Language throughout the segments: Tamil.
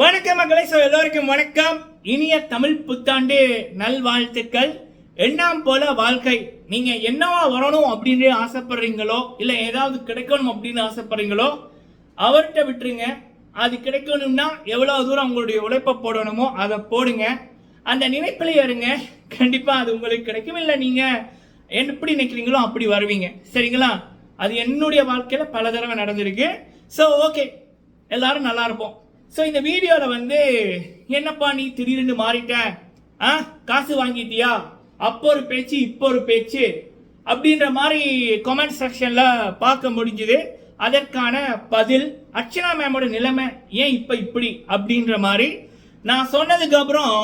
வணக்கம் மக்களை. ஸோ எல்லோருக்கும் வணக்கம். இனிய தமிழ் புத்தாண்டு நல்வாழ்த்துக்கள். எண்ணாம் போல வாழ்க்கை. நீங்க என்னவா வரணும் அப்படின்னு ஆசைப்படுறீங்களோ இல்லை ஏதாவது கிடைக்கணும் அப்படின்னு ஆசைப்படுறீங்களோ அவர்கிட்ட விட்டுருங்க. அது கிடைக்கணும்னா எவ்வளோ தூரம் உங்களுடைய உழைப்பை போடணுமோ அதை போடுங்க. அந்த நினைப்பில் இருங்க. கண்டிப்பாக அது உங்களுக்கு கிடைக்கும். இல்லை நீங்கள் எப்படி நினைக்கிறீங்களோ அப்படி வருவீங்க. சரிங்களா? அது என்னுடைய வாழ்க்கையில் பல தடவை நடந்திருக்கு. ஸோ ஓகே எல்லாரும் நல்லா இருப்போம். ஸோ இந்த வீடியோவில் வந்து என்னப்பா நீ திடீர்னு மாறிட்ட? ஆ? காசு வாங்கிட்டியா? அப்போ ஒரு பேச்சு இப்போ ஒரு பேச்சு. அப்படின்ற மாதிரி கமெண்ட் செக்ஷனில் பார்க்க முடிஞ்சுது. அதற்கான பதில் அர்ச்சனா மேமோட நிலைமை ஏன் இப்போ இப்படி? அப்படின்ற மாதிரி நான் சொன்னதுக்கு அப்புறம்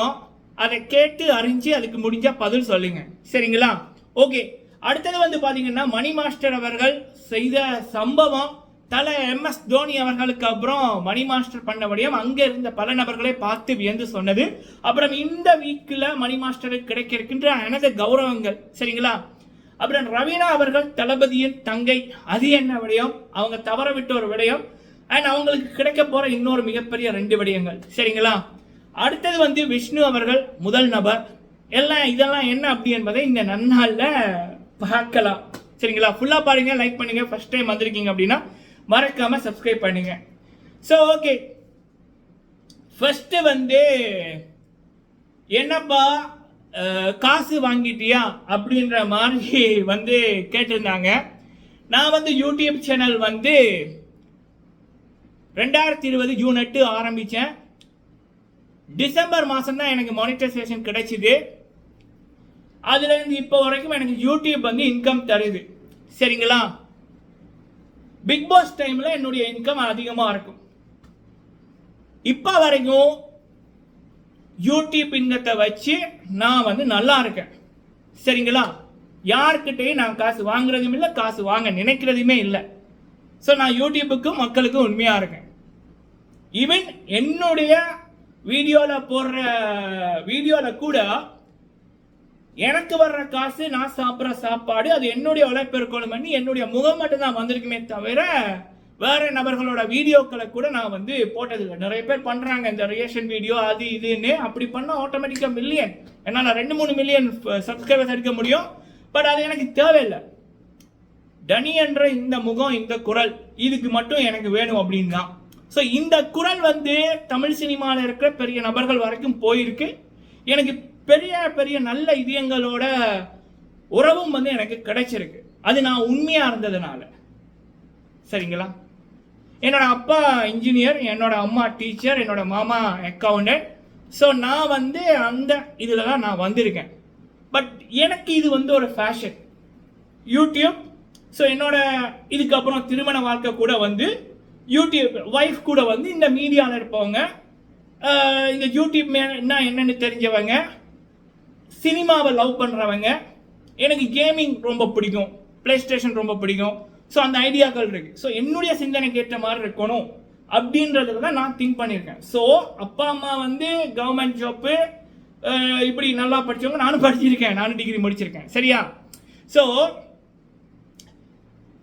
அதை கேட்டு அறிஞ்சு அதுக்கு முடிஞ்சால் பதில் சொல்லுங்க. சரிங்களா? ஓகே அடுத்தது வந்து பார்த்தீங்கன்னா மணி மாஸ்டர் அவர்கள் செய்த சம்பவம் தலை எம் எஸ் தோனி அவர்களுக்கு அப்புறம் மணி மாஸ்டர் பண்ண முடியும் அங்கே இருந்த பல நபர்களை பார்த்து வியந்து சொன்னது. அப்புறம் இந்த வீக்கில் மணி மாஸ்டருக்கு கிடைக்க இருக்கின்ற எனது கௌரவங்கள் சரிங்களா? அப்புறம் ரவீனா அவர்கள் தளபதியின் தங்கை. அது என்ன விடயம்? அவங்க தவற விட்ட ஒரு விடயம். அண்ட் அவங்களுக்கு கிடைக்க போகிற இன்னொரு மிகப்பெரிய ரெண்டு விடயங்கள் சரிங்களா? அடுத்தது வந்து விஷ்ணு அவர்கள் முதல் நபர். எல்லாம் இதெல்லாம் என்ன அப்படி என்பதை இந்த நன்னாளில் பார்க்கலாம். சரிங்களா? ஃபுல்லாக பாருங்க லைக் பண்ணுங்க. ஃபர்ஸ்ட் டைம் வந்திருக்கீங்க அப்படின்னா மறக்காம சப்ஸ்கிரைப் பண்ணுங்க. ஸோ ஓகே ஃபஸ்ட்டு வந்து என்னப்பா காசு வாங்கிட்டியா? அப்படின்ற மாதிரி வந்து கேட்டிருந்தாங்க. நான் வந்து யூடியூப் சேனல் வந்து ரெண்டாயிரத்தி இருபது ஜூன் எட்டு ஆரம்பித்தேன் டிசம்பர் மாதம் தான் எனக்கு மானிட்டரைசேஷன் கிடைச்சிது. அதுலேருந்து இப்போ வரைக்கும் எனக்கு யூடியூப் வந்து இன்கம் தருது. சரிங்களா? பிக் பாஸ் டைமில் என்னுடைய இன்கம் அதிகமாக இருக்கும். இப்போ வரைக்கும் யூடியூப் இன்கத்தை வச்சு நான் வந்து நல்லா இருக்கேன். சரிங்களா? யார்கிட்டையும் நான் காசு வாங்குறதும் இல்லை காசு வாங்க நினைக்கிறதுமே இல்லை. ஸோ நான் யூடியூபுக்கும் மக்களுக்கும் உண்மையாக இருக்கேன். ஈவன் என்னுடைய வீடியோவில் போடுற வீடியோவில் கூட எனக்கு வர்ற காசு நான் சாப்பிட்ற சாப்பாடு அது என்னுடைய உழைப்பு பண்ணி என்னுடைய முகம் மட்டும் தான் வந்திருக்குமே தவிர வேற நபர்களோட வீடியோக்களை கூட நான் வந்து போட்டதில்லை. நிறைய பேர் பண்றாங்க இந்த ரியேஷன் வீடியோ அது இதுன்னு. அப்படி பண்ணால் ஆட்டோமேட்டிக்காக மில்லியன் என்னால் ரெண்டு மூணு மில்லியன் சப்ஸ்கிரைபர்ஸ் எடுக்க முடியும். பட் அது எனக்கு தேவையில்லை. டனி என்ற இந்த முகம் இந்த குரல் இதுக்கு மட்டும் எனக்கு வேணும் அப்படின்னு. தான் ஸோ இந்த குரல் வந்து தமிழ் சினிமாவில் இருக்கிற பெரிய நபர்கள் வரைக்கும் போயிருக்கு. எனக்கு பெரிய பெரிய நல்ல இதயங்களோட உறவும் வந்து எனக்கு கிடைச்சிருக்கு. அது நான் உண்மையாக இருந்ததுனால. சரிங்களா? என்னோட அப்பா இன்ஜினியர் என்னோட அம்மா டீச்சர் என்னோட மாமா அக்கௌண்டன்ட் ஸோ நான் வந்து அந்த இதில் தான் நான் வந்திருக்கேன். பட் எனக்கு இது வந்து ஒரு ஃபேஷன் யூடியூப் ஸோ என்னோட இதுக்கப்புறம் திருமண வாழ்க்கை கூட வந்து யூடியூப் ஒய்ஃப் கூட வந்து இந்த மீடியாவில் இருப்பவங்க இந்த யூடியூப் என்ன என்னன்னு தெரிஞ்சவங்க சினிமாவை லவ் பண்ணுறவங்க எனக்கு கேமிங் ரொம்ப பிடிக்கும். ப்ளே ஸ்டேஷன் ரொம்ப பிடிக்கும். ஸோ அந்த ஐடியாக்கள் இருக்குது ஸோ என்னுடைய சிந்தனைக்கு ஏற்ற மாதிரி இருக்கணும் அப்படின்றதுல தான் நான் திங்க் பண்ணியிருக்கேன். ஸோ அப்பா அம்மா வந்து கவர்மெண்ட் ஜாப்பு இப்படி நல்லா படிச்சவங்க நானும் படிச்சிருக்கேன். நானும் டிகிரி முடிச்சிருக்கேன். சரியா? ஸோ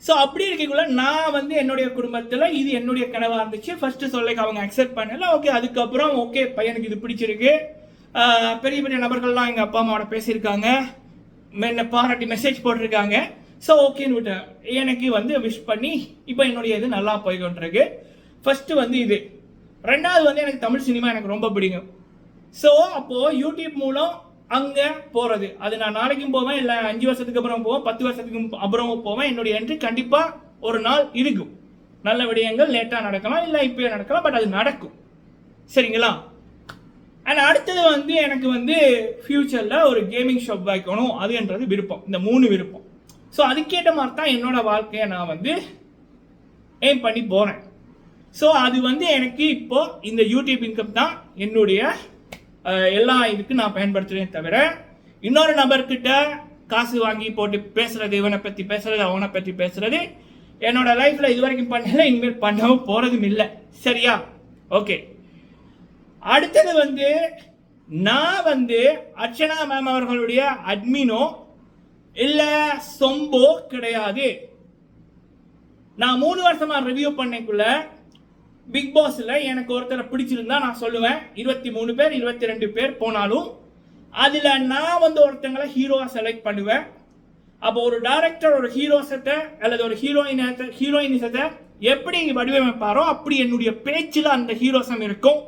ஸோ அப்படி இருக்கக்குள்ள நான் வந்து என்னுடைய குடும்பத்தில் இது என்னுடைய கனவாக இருந்துச்சு. ஃபஸ்ட்டு சொல்லைக்கு அவங்க அக்செப்ட் பண்ணல. ஓகே அதுக்கப்புறம் ஓகே பையனுக்கு இது பிடிச்சிருக்கு. பெரிய பெரிய நபர்கள்லாம் எங்கள் அப்பா அம்மாவோட பேசியிருக்காங்க. என்னை பாராட்டி மெசேஜ் போட்டிருக்காங்க. ஸோ ஓகேன்னு விட்டேன் எனக்கு வந்து விஷ் பண்ணி இப்போ என்னுடைய இது நல்லா போய்கொண்டிருக்கு. ஃபஸ்ட்டு வந்து இது. ரெண்டாவது வந்து எனக்கு தமிழ் சினிமா எனக்கு ரொம்ப பிடிக்கும். ஸோ அப்போது யூடியூப் மூலம் அங்கே போகிறது அது நான் நாளைக்கும் போவேன் இல்லை அஞ்சு வருஷத்துக்கு அப்புறம் போவேன் பத்து வருஷத்துக்கு அப்புறமும் போவேன். என்னுடைய என்ட்ரி கண்டிப்பாக ஒரு நாள் இருக்கும் நல்ல விடயங்கள் லேட்டாக நடக்கலாம் இல்லை இப்போயே நடக்கலாம் பட் அது நடக்கும். சரிங்களா? அண்ட் அடுத்தது வந்து எனக்கு வந்து ஃப்யூச்சரில் ஒரு கேமிங் ஷாப் வைக்கணும். அதுன்றது விருப்பம். இந்த மூணு விருப்பம். ஸோ அதுக்கேற்ற மாதிரி தான் என்னோடய வாழ்க்கையை நான் வந்து ஏம் பண்ணி போகிறேன் ஸோ அது வந்து எனக்கு இப்போது இந்த யூடியூப் இன்கம் தான் என்னுடைய எல்லா இதுக்கு நான் பயன்படுத்துகிறேன் தவிர இன்னொரு நபர்கிட்ட காசு வாங்கி போட்டு பேசுகிறது இவனை பற்றி பேசுகிறது அவனை பற்றி பேசுகிறது என்னோட லைஃப்பில் இது வரைக்கும் பண்ணல இனிமேல் பண்ணவும் போகிறதும் இல்லை. சரியா? ஓகே அடுத்தது வந்து நான் வந்து அர்ச்சனா மேம் அவர்களுடைய அட்மினோ இல்ல சொம்போ கிடையாது. நான் மூணு வருஷமா ரிவ்யூ பண்ணக்குள்ள பிக் பாஸ்ல எனக்கு ஒருத்தரை பிடிச்சிருந்தா நான் சொல்லுவேன். இருபத்தி மூணு பேர் இருபத்தி ரெண்டு பேர் போனாலும் அதுல நான் வந்து ஒருத்தங்களை ஹீரோவா செலக்ட் பண்ணுவேன். அப்போ ஒரு டைரக்டர் ஒரு ஹீரோசத்தை அல்லது ஒரு ஹீரோயின் ஹீரோயினிசத்தை எப்படி வடிவமைப்பாரோ அப்படி என்னுடைய பேச்சில் அந்த ஹீரோசம் இருக்கும்.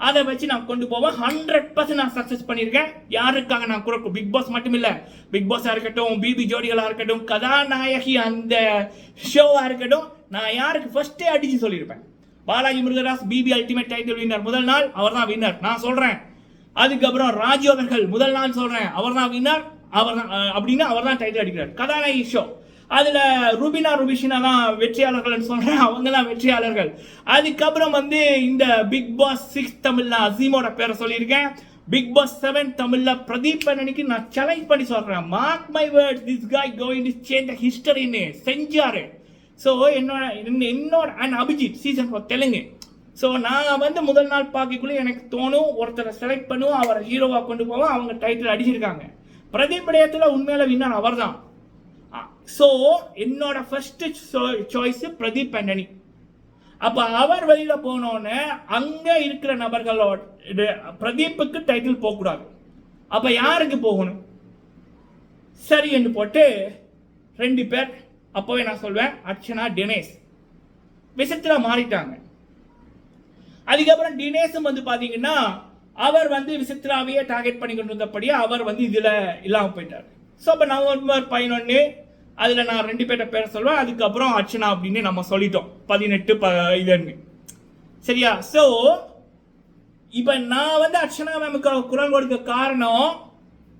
அதை வச்சு நான் கொண்டு போவேன். ஹண்ட்ரட் பர்சன்ட் நான் சக்ஸஸ் பண்ணியிருக்கேன். யாருக்காக நான் கூட பிக் பாஸ் மட்டும் இல்லை பிக் பாஸாக இருக்கட்டும் பிபி ஜோடிகளாக இருக்கட்டும் கதாநாயகி அந்த ஷோவாக இருக்கட்டும் நான் யாருக்கு ஃபர்ஸ்டே அடிச்சு சொல்லியிருப்பேன். Balaji Murugadoss BB ultimate title winner முதல் நாள் அவர் தான் வின்னர் நான் சொல்கிறேன் அதுக்கப்புறம் ராஜு அவர்கள் முதல் நாள் சொல்கிறேன் அவர் தான் வின்னர் அவர் தான் அப்படின்னு அவர் தான் டைட்டில் அடிக்கிறார். கதாநாயகி ஷோ அதில் ரூபினா ருபிஷினா தான் வெற்றியாளர்கள்னு சொல்கிறேன் அவங்க தான் வெற்றியாளர்கள். அதுக்கப்புறம் வந்து இந்த பிக் பாஸ் சிக்ஸ் தமிழில் அசீமோட பேரை சொல்லியிருக்கேன். பிக் பாஸ் செவன் தமிழில் பிரதீப் அண்ணனுக்கு நான் சேலஞ்ச் பண்ணி சொல்கிறேன் mark my word this guy going to change the ஹிஸ்டரின்னு செஞ்சாரு. ஸோ என்னோட என்ன- என்னோட and Abhijeet season four Telugu. So நான் வந்து முதல் நாள் பார்க்கக்குள்ளே எனக்கு தோணும் ஒருத்தரை செலக்ட் பண்ணுவோம் அவரை ஹீரோவாக கொண்டு போவோம் அவங்க டைட்டில் அடிச்சிருக்காங்க. பிரதீப் இடையத்தில் உண்மையில வின்னர் அவர் தான் ஸோ என்னோட ஃபர்ஸ்ட் சாய்ஸ் பிரதீப் ஆண்டனி அப்போ அவர் வெளியில் போனோடனே அங்கே இருக்கிற நபர்களோட பிரதீப்புக்கு டைட்டில் போகக்கூடாது. அப்போ யாருக்கு போகணும்? சரி என்று போட்டு ரெண்டு பேர் அப்போவே நான் சொல்வேன் அர்ச்சனா தினேஷ். விசித்திரா மாறிட்டாங்க. அதுக்கப்புறம் தினேஷும் வந்து பார்த்தீங்கன்னா அவர் வந்து விசித்ராவையே டார்கெட் பண்ணி கொண்டு வந்தபடியே அவர் வந்து இதில் இல்லாமல் போயிட்டார். ஸோ அப்போ நவம்பர் பதினொன்று அதில் நான் ரெண்டு பேர்ட்ட பேர் சொல்லுவேன் அதுக்கப்புறம் அர்ச்சனா அப்படின்னு நம்ம சொல்லிட்டோம். பதினெட்டு ப இதுன்னு. சரியா? ஸோ இப்போ நான் வந்து அர்ச்சனா மேமுக்கு குரல் கொடுக்க காரணம்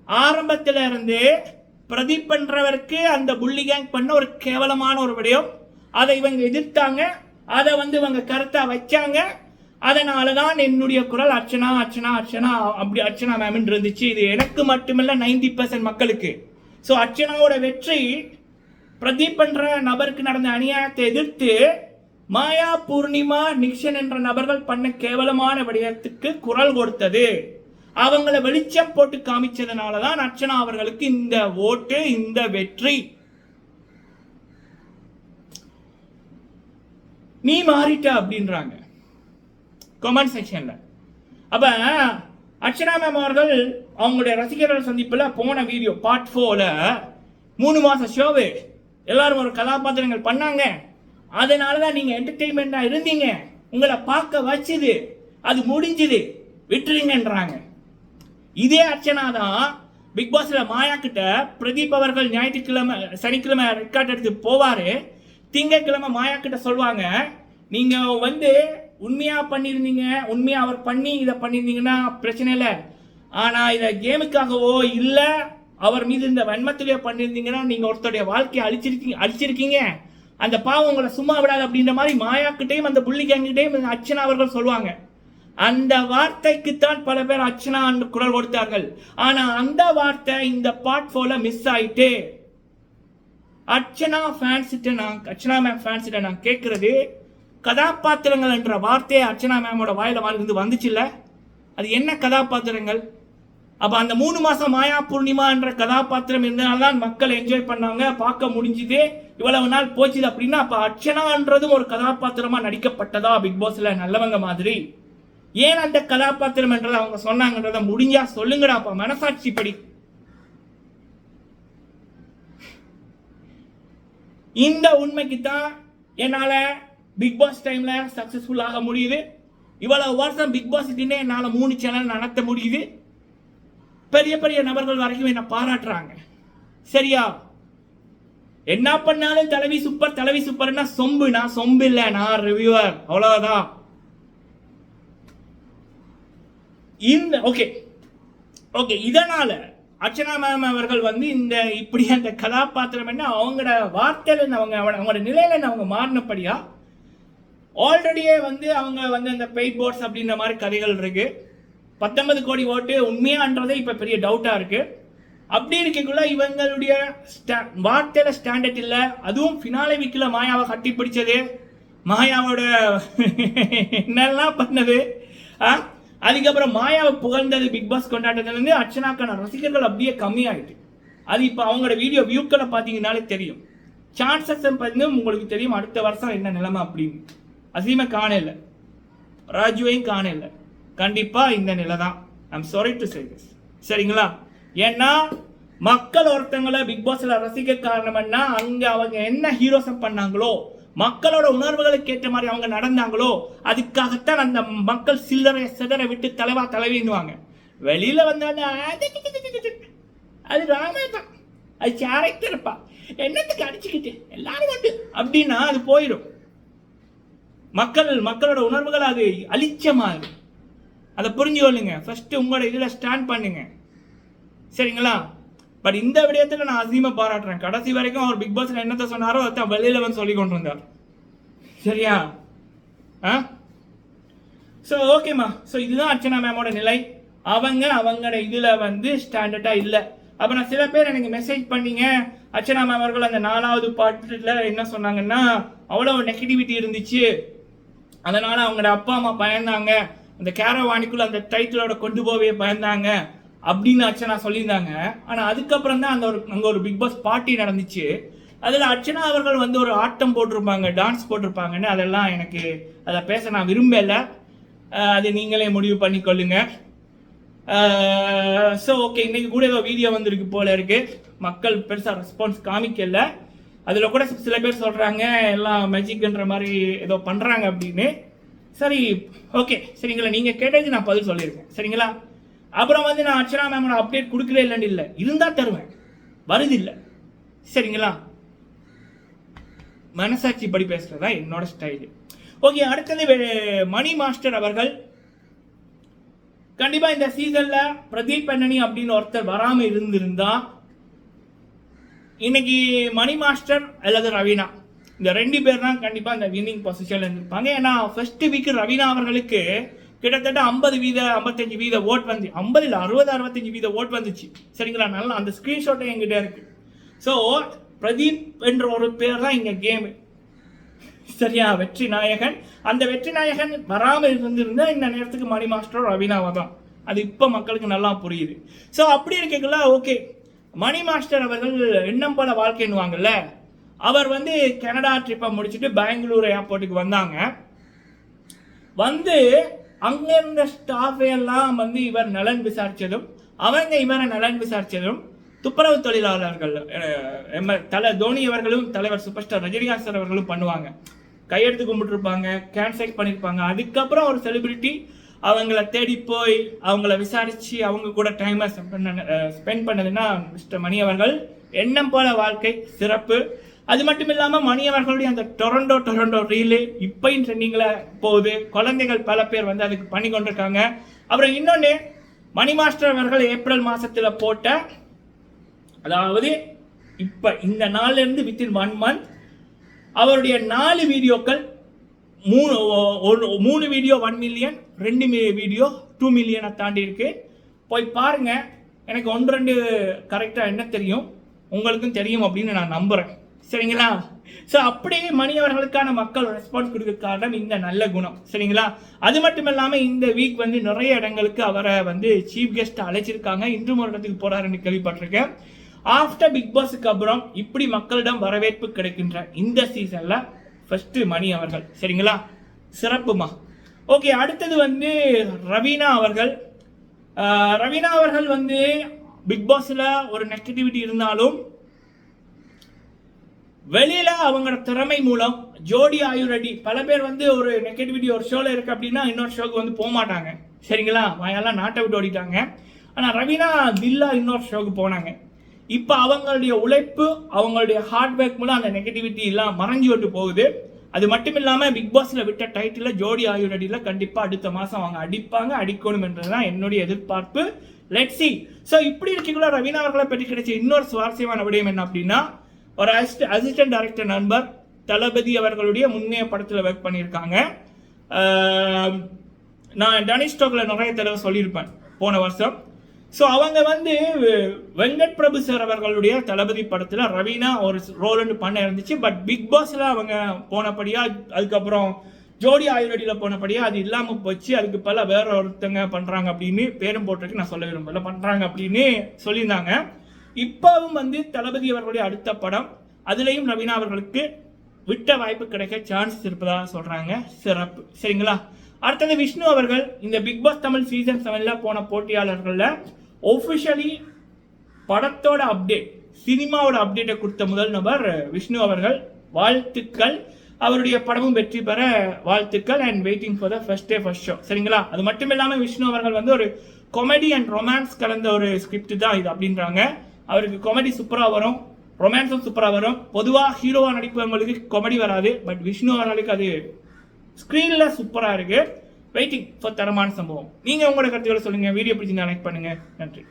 ஆரம்பத்தில் இருந்து பிரதீப் பண்ணுறவருக்கு அந்த புள்ளி கேங் பண்ண ஒரு கேவலமான ஒரு விடயம். அதை இவங்க எதிர்த்தாங்க. அதை வந்து இவங்க கருத்தாக வச்சாங்க. அதனால தான் என்னுடைய குரல் அர்ச்சனா அர்ச்சனா அர்ச்சனா அப்படி அர்ச்சனா மேம்னு இருந்துச்சு. இது எனக்கு மட்டுமில்ல நைன்டி பர்சன்ட் மக்களுக்கு. ஸோ அர்ச்சனாவோட வெற்றி பிரதீப் என்ற நபருக்கு நடந்த அநியாயத்தை எதிர்த்து மாயா பூர்ணிமா நிக்ஷன் என்ற நபர்கள் பண்ண கேவலமான விடயத்துக்கு குரல் கொடுத்தது. அவங்கள வெளிச்சம் போட்டு காமிச்சதுனால தான் அர்ச்சனா அவர்களுக்கு இந்த ஓட்டு இந்த வெற்றி. நீ மாறிட்ட அப்படின்றாங்க. கமெண்ட் செக்ஷன்ல அப்ப அர்ச்சனா மேம் அவர்கள் அவங்களுடைய ரசிகர்கள் சந்திப்பில் போன வீடியோ பார்ட் ஃபோர்ல மூணு மாசம் ஷோவு எல்லாரும் ஒரு கதாபாத்திரங்கள் பண்ணாங்க. அதனால தான் நீங்கள் என்டர்டெயின்மெண்ட்டாக இருந்தீங்க. உங்களை பார்க்க வச்சுது. அது முடிஞ்சுது. விட்டுருங்கன்றாங்க. இதே அர்ச்சனா தான் பிக் பாஸில் மாயா கிட்ட பிரதீப் அவர்கள் ஞாயிற்றுக்கிழமை சனிக்கிழமை ரெக்கார்ட் எடுத்து போவார். திங்கக்கிழமை மாயா கிட்ட சொல்லுவாங்க நீங்கள் வந்து உண்மையாக பண்ணியிருந்தீங்க உண்மையாக அவர் பண்ணி இதை பண்ணியிருந்தீங்கன்னா பிரச்சனை இல்லை. ஆனால் இதை கேமுக்காகவோ இல்லை அவர் மீது இந்த வன்மத்திலே பண்ணியிருந்தீங்கன்னா நீங்கள் ஒருத்தருடைய வாழ்க்கையை அழிச்சிருக்கீங்க அழிச்சிருக்கீங்க. அந்த பாவம் உங்களை சும்மா விடாது அப்படின்ற மாதிரி மாயாக்கிட்டையும் அந்த புள்ளி கேங்கிட்டையும் அர்ச்சனா அவர்கள் சொல்லுவாங்க. அந்த வார்த்தைக்குத்தான் பல பேர் அர்ச்சனா என்று குரல் கொடுத்தார்கள். ஆனா அந்த வார்த்தை இந்த பாட் போல மிஸ் ஆயிட்டு. அர்ச்சனா ஃபேன்ஸ்கிட்ட நான் அர்ச்சனா மேம் ஃபேன்ஸ்கிட்ட நான் கேட்கறது கதாபாத்திரங்கள் என்ற வார்த்தையை அர்ச்சனா மேமோட வாயில இருந்து வந்துச்சுல்ல? அது என்ன கதாபாத்திரங்கள்? அப்ப அந்த மூணு மாசம் மாயா பூர்ணிமா என்ற கதாபாத்திரம் இருந்தனால்தான் மக்கள் என்ஜாய் பண்ணாங்க பார்க்க முடிஞ்சுது. இவ்வளவு நாள் போச்சுது அப்படின்னா அப்ப அர்ச்சனான்றதும் ஒரு கதாபாத்திரமா நடிக்கப்பட்டதா பிக் பாஸ்ல நல்லவங்க மாதிரி. ஏன் அந்த கதாபாத்திரம் என்றதை அவங்க சொன்னாங்கன்றத முடிஞ்சா சொல்லுங்கடா அப்போ மனசாட்சி படி. இந்த உண்மைக்கு தான் என்னால பிக் பாஸ் டைம்ல சக்சஸ்ஃபுல் ஆக முடியுது. இவ்வளவு வருஷம் பிக் பாஸ் என்னால மூணு சேனல் நடத்த முடியுது. பெரிய பெரிய நபர்கள் வரைக்கும் என்ன பாராட்டுறாங்க. சரியா? என்ன பண்ணாலும் தலைவி சூப்பர் தலைவி சூப்பர்னா சொம்பு. நான் சொம்பு இல்ல நான் ரிவ்யூவர் அவ்வளவுதான். இந்த ஓகே ஓகே இதனால அர்ச்சனா மேம் அவர்கள் வந்து இந்த இப்படி அந்த கதாபாத்திரம் என்ன அவங்களோட வார்த்தையில அவங்க அவங்களோட நிலையில அவங்க மாறினபடியா ஆல்ரெடியே வந்து அவங்க வந்து அந்த பெயிட் போர்ட்ஸ் அப்படின்ற மாதிரி கதைகள் இருக்குது பத்தொன்பது கோடி ஓட்டு உண்மையான்றதே இப்போ பெரிய டவுட்டாக இருக்கு. அப்படி இருக்கக்குள்ள இவங்களுடைய ஸ்டா- வார்த்தையில ஸ்டாண்டர்ட் இல்லை. அதுவும் ஃபினாலே வீக்கில் மாயாவை கட்டி பிடிச்சது. மாயாவோட என்னெல்லாம் பண்ணது? ஆ? அதுக்கப்புறம் மாயாவை புகழ்ந்தது பிக் பாஸ் கொண்டாட்டத்துலேருந்து அர்ச்சனாக்கான ரசிகர்கள் அப்படியே கம்மியாயிட்டு. அது இப்போ அவங்களோட வீடியோ வியூக்களை பார்த்தீங்கன்னாலே தெரியும். சான்சஸ் வந்து உங்களுக்கு தெரியும் அடுத்த வருஷம் என்ன நிலைமை அப்படின்னு. அசீமை காணல. ராஜுவையும் காணல. கண்டிப்பா இந்த நிலை தான் I'm sorry to say this சரிங்களா? ஏன்னா மக்கள் ஒருத்தங்களை பிக் பாஸ்ல ரசிக்க காரணம் என்ன? அங்க அவங்க என்ன ஹீரோசம் பண்ணாங்களோ மக்களோட உணர்வுகளுக்கு ஏற்ற மாதிரி அவங்க நடந்தாங்களோ அதுக்காகத்தான் அந்த மக்கள் சில்லறை சிதற விட்டு தலைவா தலைவின்னுவாங்க வெளியில வந்தோடனே அது ராமே தான். அது கேரக்டர்ப்பா என்னத்துக்கு அடிச்சுக்கிட்டு? எல்லாரும் வந்து அப்படின்னா அது போயிடும். மக்கள் மக்களோட உணர்வுகள் அது அலிச்சமாகுது அதை புரிஞ்சு கொள்ளுங்க. ஃபஸ்ட்டு உங்களோட இதில் ஸ்டாண்ட் பண்ணுங்க. சரிங்களா? பட் இந்த விடயத்தில் நான் அதிகமாக பாராட்டுறேன். கடைசி வரைக்கும் அவர் பிக் பாஸில் என்னத்த சொன்னாரோ அதான் வெளியில் வந்து சொல்லி கொண்டு இருந்தார் சரியா? ஆ? ஸோ ஓகேம்மா ஸோ இதுதான் அர்ச்சனா மேமோட நிலை. அவங்க அவங்களோட இதில் வந்து ஸ்டாண்டர்டாக இல்லை. அப்போ நான் சில பேர் எனக்கு மெசேஜ் பண்ணீங்க. அர்ச்சனா மேம் அவர்கள் அந்த நாலாவது பாட்டில் என்ன சொன்னாங்கன்னா அவ்வளோ நெகட்டிவிட்டி இருந்துச்சு. அதனால் அவங்களோட அப்பா அம்மா பயந்தாங்க. அந்த கேரவாணிக்குள்ள அந்த டைட்டிலோட கொண்டு போவே பயந்தாங்க அப்படின்னு அர்ச்சனா சொல்லியிருந்தாங்க. ஆனால் அதுக்கப்புறம் தான் அந்த ஒரு அங்கே ஒரு பிக் பாஸ் பார்ட்டி நடந்துச்சு. அதில் அர்ச்சனா அவர்கள் வந்து ஒரு ஆட்டம் போட்டிருப்பாங்க டான்ஸ் போட்டிருப்பாங்கன்னு அதெல்லாம் எனக்கு அதை பேச நான் விரும்பலை. அது நீங்களே முடிவு பண்ணிக்கொள்ளுங்க. ஸோ ஓகே இன்னைக்கு கூட ஏதோ வீடியோ வந்திருக்கு போல இருக்கு. மக்கள் பெருசாக ரெஸ்பான்ஸ் காமிக்கல. அதில் கூட சில பேர் சொல்கிறாங்க எல்லாம் மேஜிக்ன்ற மாதிரி ஏதோ பண்ணுறாங்க அப்படின்னு. சரி ஓகே சரிங்களா நீங்கள் கேட்டது நான் பதில் சொல்லியிருக்கேன். சரிங்களா? அப்புறம் வந்து நான் அர்ச்சனா மேமோட அப்டேட் கொடுக்கவே இல்லைன்னு இல்லை. இருந்தால் தருவேன். வருது இல்லை. சரிங்களா? மனசாட்சி படி பேசுறதா என்னோட ஸ்டைல் ஓகே அடுத்தது மணி மாஸ்டர் அவர்கள். கண்டிப்பாக இந்த சீசனில் பிரதீப் பண்ணனி அப்படின்னு ஒருத்தர் வராமல் இருந்திருந்தா இன்னைக்கு மணி மாஸ்டர் அல்லது ரவீனா. இந்த ரெண்டு பேர் தான் கண்டிப்பாக இந்த வின்னிங் பொசிஷனில் இருந்திருப்பாங்க. ஏன்னா ஃபர்ஸ்ட் வீக் ரவீனா அவர்களுக்கு கிட்டத்தட்ட ஐம்பது வீத ஐம்பத்தஞ்சு வீத ஓட் வந்து ஐம்பதில் அறுபது அறுபத்தஞ்சு வீத ஓட் வந்துச்சு. சரிங்களா நல்லா அந்த ஸ்க்ரீன்ஷாட்டும் எங்கிட்ட இருக்கு. ஸோ பிரதீப் என்ற ஒரு பேர் தான் இங்கே கேமு சரியா வெற்றி நாயகன். அந்த வெற்றி நாயகன் வராமல் இருந்திருந்தால் இந்த நேரத்துக்கு மணி மாஸ்டர் ரவீனாவை தான். அது இப்போ மக்களுக்கு நல்லா புரியுது. ஸோ அப்படி இருக்கக்குள்ள ஓகே மணி மாஸ்டர் அவர்கள் எண்ணம் போல வாழ்க்கைன்னுவாங்கல்ல அவர் வந்து கனடா ட்ரிப்பை முடிச்சுட்டு பெங்களூர் ஏர்போர்ட்டுக்கு வந்தாங்க. வந்து அங்கே இருந்த ஸ்டாஃப் எல்லாம் வந்து இவர் நலன் விசாரித்ததும் அவங்க இவரை நலன் விசாரித்ததும் துப்புரவு தொழிலாளர்கள் எம்ம- தலை தோனி அவர்களும் தலைவர் சூப்பர் ஸ்டார் ரஜினிகாந்த் சார் அவர்களும் பண்ணுவாங்க. கையெடுத்து கும்பிட்டுருப்பாங்க கேன்சல் பண்ணியிருப்பாங்க அதுக்கப்புறம் ஒரு செலிபிரிட்டி அவங்கள தேடி போய் அவங்கள விசாரித்து அவங்க கூட டைமை ஸ்பெண்ட் பண்ணதுன்னா மிஸ்டர் மணி அவர்கள். எண்ணம் போல வாழ்க்கை சிறப்பு. அது மட்டும் இல்லாமல் மணியவர்களுடைய அந்த டொரண்டோ டொரண்டோ ரீலு இப்பையும் ட்ரெண்டிங்கில் போகுது. குழந்தைகள் பல பேர் வந்து அதுக்கு பண்ணி கொண்டிருக்காங்க. அப்புறம் இன்னொன்று மணி மாஸ்டர் அவர்கள் ஏப்ரல் மாதத்தில் போட்ட அதாவது இப்போ இந்த நாள்லேருந்து வித்தின் ஒன் மந்த் அவருடைய நாலு வீடியோக்கள் மூணு ஒன்று மூணு வீடியோ ஒன் மில்லியன் ரெண்டு வீடியோ டூ மில்லியனை தாண்டி இருக்கு. போய் பாருங்க. எனக்கு ஒன்று ரெண்டு கரெக்டாக என்ன தெரியும்? உங்களுக்கும் தெரியும் அப்படின்னு நான் நம்புகிறேன் சரிங்களா? ஸோ அப்படியே மணி அவர்களுக்கான மக்கள் ரெஸ்பான்ஸ் கொடுக்க காரணம் இந்த நல்ல குணம். சரிங்களா? அது மட்டும் இல்லாமல் இந்த வீக் வந்து நிறைய இடங்களுக்கு அவரை வந்து சீஃப் கெஸ்ட் அழைச்சிருக்காங்க. இன்றும் ஒரு இடத்துக்கு போறாருன்னு கேள்விப்பட்டிருக்கேன். ஆஃப்டர் பிக் பாஸுக்கு அப்புறம் இப்படி மக்களிடம் வரவேற்பு கிடைக்கின்ற இந்த சீசன்ல ஃபர்ஸ்ட் மணி அவர்கள். சரிங்களா? சிறப்புமா. ஓகே அடுத்தது வந்து ரவீனா அவர்கள். ரவீனா அவர்கள் வந்து பிக் பாஸ்ல ஒரு நெகட்டிவிட்டி இருந்தாலும் வெளியில அவங்களோட திறமை மூலம் ஜோடி ஆயுரடி. பல பேர் வந்து ஒரு நெகட்டிவிட்டி ஒரு ஷோல இருக்கு அப்படின்னா இன்னொரு ஷோக்கு வந்து போக மாட்டாங்க. சரிங்களா? வாயெல்லாம் நாட்டை விட்டு ஓடிட்டாங்க. ஆனா ரவீனா தில்லா இன்னொரு ஷோக்கு போனாங்க. இப்போ அவங்களுடைய உழைப்பு அவங்களுடைய ஹார்ட் ஒர்க் மூலம் அந்த நெகட்டிவிட்டி எல்லாம் மறைஞ்சு விட்டு போகுது. அது மட்டும் இல்லாம பிக் பாஸ்ல விட்ட டைட்டில ஜோடி ஆயுரடியில கண்டிப்பா அடுத்த மாசம் அவங்க அடிப்பாங்க அடிக்கணும் என்றதுதான் என்னுடைய எதிர்பார்ப்பு. லெட் சி ஸோ இப்படி இருக்கக்குள்ள ரவீனா அவர்களை பற்றி கிடைச்ச இன்னொரு சுவாரஸ்யமான விடயம் என்ன அப்படின்னா ஒரு அசிஸ்ட் அசிஸ்டன்ட் டைரக்டர் நண்பர் தளபதி அவர்களுடைய முன்னைய படத்தில் ஒர்க் பண்ணியிருக்காங்க. நான் டனிஷ் ஸ்டோக்கில் நிறைய தடவை சொல்லியிருப்பேன் போன வருஷம். ஸோ அவங்க வந்து வெங்கட் பிரபு சார் அவர்களுடைய தளபதி படத்தில் ரவீனா ஒரு ரோல்னு பண்ண இருந்துச்சு. பட் பிக் பாஸில் அவங்க போனபடியா அதுக்கப்புறம் ஜோடி ஆயுர்வேடியில் போனபடியா அது இல்லாமல் போச்சு. அதுக்கு பல வேற ஒருத்தங்க பண்ணுறாங்க அப்படின்னு பேரும் போட்டிருக்கு. நான் சொல்ல விரும்பல. பண்ணுறாங்க அப்படின்னு சொல்லியிருந்தாங்க. இப்பவும் வந்து தளபதி அவர்களுடைய அடுத்த படம் அதுலேயும் ரவீனா அவர்களுக்கு விட்ட வாய்ப்பு கிடைக்க சான்ஸ் இருப்பதாக சொல்கிறாங்க சிறப்பு. சரிங்களா? அடுத்தது விஷ்ணு அவர்கள் இந்த பிக் பாஸ் தமிழ் சீசன் செவனில் போன போட்டியாளர்களில் ஒஃபிஷியலி படத்தோட அப்டேட் சினிமாவோட அப்டேட்டை கொடுத்த முதல் நபர் விஷ்ணு அவர்கள். வாழ்த்துக்கள். அவருடைய படமும் வெற்றி பெற வாழ்த்துக்கள் and waiting for the first day first show சரிங்களா? அது மட்டும் இல்லாமல் விஷ்ணு அவர்கள் வந்து ஒரு காமெடி அண்ட் ரொமான்ஸ் கலந்த ஒரு ஸ்கிரிப்ட் தான் இது அப்படின்றாங்க. அவருக்கு காமெடி சூப்பராக வரும். ரொமான்ஸும் சூப்பராக வரும். பொதுவாக ஹீரோவாக நடிப்பவங்களுக்கு காமெடி வராது. பட் விஷ்ணு அது ஸ்க்ரீனில் சூப்பராக இருக்குது வெயிட்டிங் ஃபார் தரமான சம்பவம். நீங்கள் உங்களோட கருத்துக்களை சொல்லுங்கள் வீடியோ பிடிச்சி லைக் பண்ணுங்கள் நன்றி.